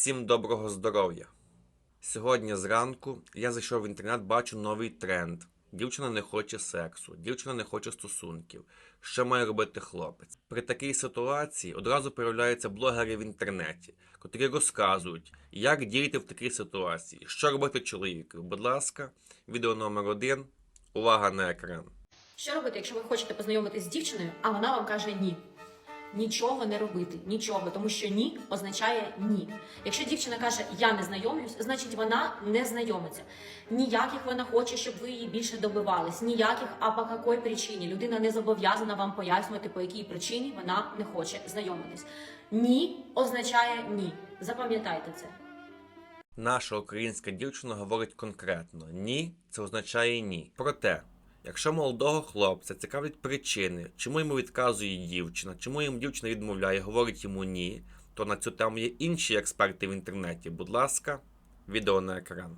Всім доброго здоров'я! Сьогодні зранку я зайшов в інтернет, бачу новий тренд. Дівчина не хоче сексу, дівчина не хоче стосунків. Що має робити хлопець? При такій ситуації одразу появляються блогери в інтернеті, котрі розказують, як діяти в такій ситуації, що робити чоловіку. Будь ласка, відео номер один. Увага на екран. Що робити, якщо ви хочете познайомитись з дівчиною, а вона вам каже ні? Нічого не робити, нічого, тому що ні означає ні. Якщо дівчина каже я не знайомлюсь, значить вона не знайомиться. Ніяких вона хоче, щоб ви її більше добивались. Ніяких, а по якій причині людина не зобов'язана вам пояснювати, по якій причині вона не хоче знайомитись. Ні означає ні. Запам'ятайте це. Наша українська дівчина говорить конкретно: ні, це означає ні. Проте, якщо молодого хлопця цікавлять причини, чому йому відказує дівчина, чому йому дівчина відмовляє, говорить йому ні, то на цю тему є інші експерти в інтернеті. Будь ласка, відео на екран.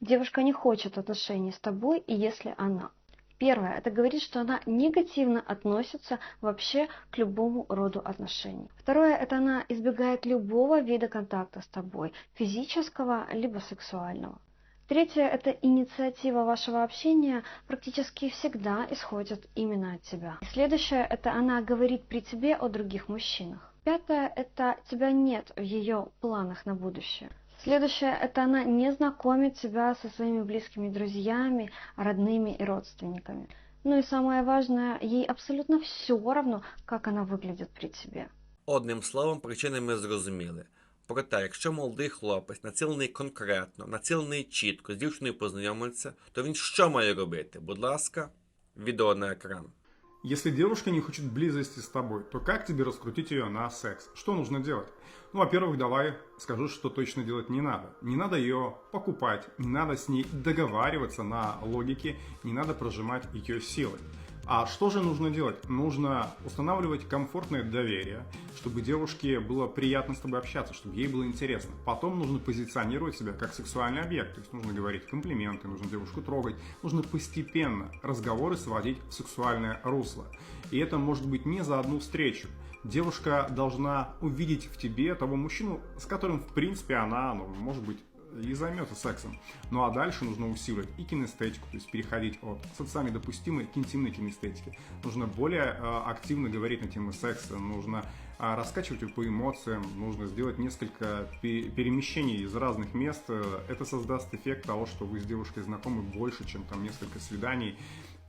Девушка не хочет отношений с тобой, и если она. Первое, это говорит, что она негативно относится вообще к любому роду отношений. Второе, это она избегает любого вида контакта с тобой, физического либо сексуального. Третье, это инициатива вашего общения практически всегда исходит именно от тебя. И следующее, это она говорит при тебе о других мужчинах. Пятое, это тебя нет в ее планах на будущее. Следующее, это она не знакомит тебя со своими близкими друзьями, родными и родственниками. Ну и самое важное, ей абсолютно все равно, как она выглядит при тебе. Одним словом, причини ми зрозуміли. Проте, якщо молодий хлопець націлений конкретно, націлений чітко з дівчиною познайомитися, то він що має робити? Будь ласка, відео на екран. Если девушка не хочет близости с тобой, то как тебе раскрутить ее на секс? Что нужно делать? Ну, во-первых, давай скажу, что точно делать не надо. Не надо ее покупать, не надо с ней договариваться на логике, не надо прожимать ее силой. А что же нужно делать? Нужно устанавливать комфортное доверие, чтобы девушке было приятно с тобой общаться, чтобы ей было интересно. Потом нужно позиционировать себя как сексуальный объект, то есть нужно говорить комплименты, нужно девушку трогать, нужно постепенно разговоры сводить в сексуальное русло. И это может быть не за одну встречу. Девушка должна увидеть в тебе того мужчину, с которым, в принципе, она, ну, может быть, и займется сексом. Ну а дальше нужно усиливать и кинестетику, то есть переходить от социально допустимой к интимной кинестетике. Нужно более э, активно говорить на тему секса, нужно э, раскачивать его по эмоциям, нужно сделать несколько пе- перемещений из разных мест. Это создаст эффект того, что вы с девушкой знакомы больше, чем там несколько свиданий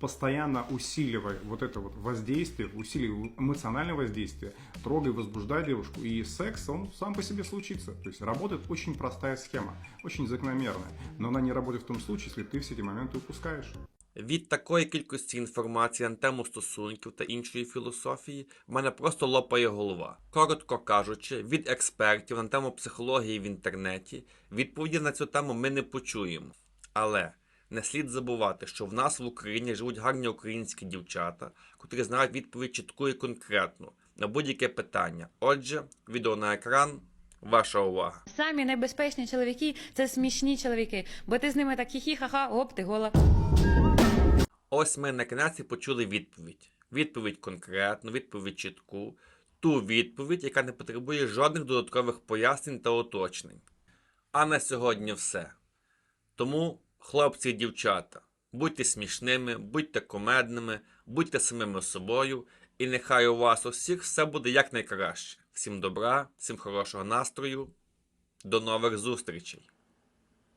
постоянно усиливай вот это вот воздействие, усиливай эмоциональное воздействие, трогай, возбуждай девушку, и секс, он сам по себе случится. То есть работает очень простая схема, очень закономерная, но она не работает в том случае, если ты все эти моменты упускаешь. Від такої кількості інформації на тему стосунків та іншої філософії в мене просто лопає голова. Коротко кажучи, від експертів на тему психології в інтернеті відповіді на цю тему ми не почуємо. Але не слід забувати, що в нас в Україні живуть гарні українські дівчата, котрі знають відповідь чітку і конкретну на будь-яке питання. Отже, відео на екран. Ваша увага. Самі найбезпечні чоловіки це смішні чоловіки, бо ти з ними так хі-хі, ха-ха, оп, ти гола. Ось ми на кінець почули відповідь. Відповідь конкретну, відповідь чітку, ту відповідь, яка не потребує жодних додаткових пояснень та уточнень. А на сьогодні все. Тому, хлопці і дівчата, будьте смішними, будьте комедними, будьте самими собою, і нехай у вас усіх все буде якнайкраще. Всім добра, всім хорошого настрою. До нових зустрічей!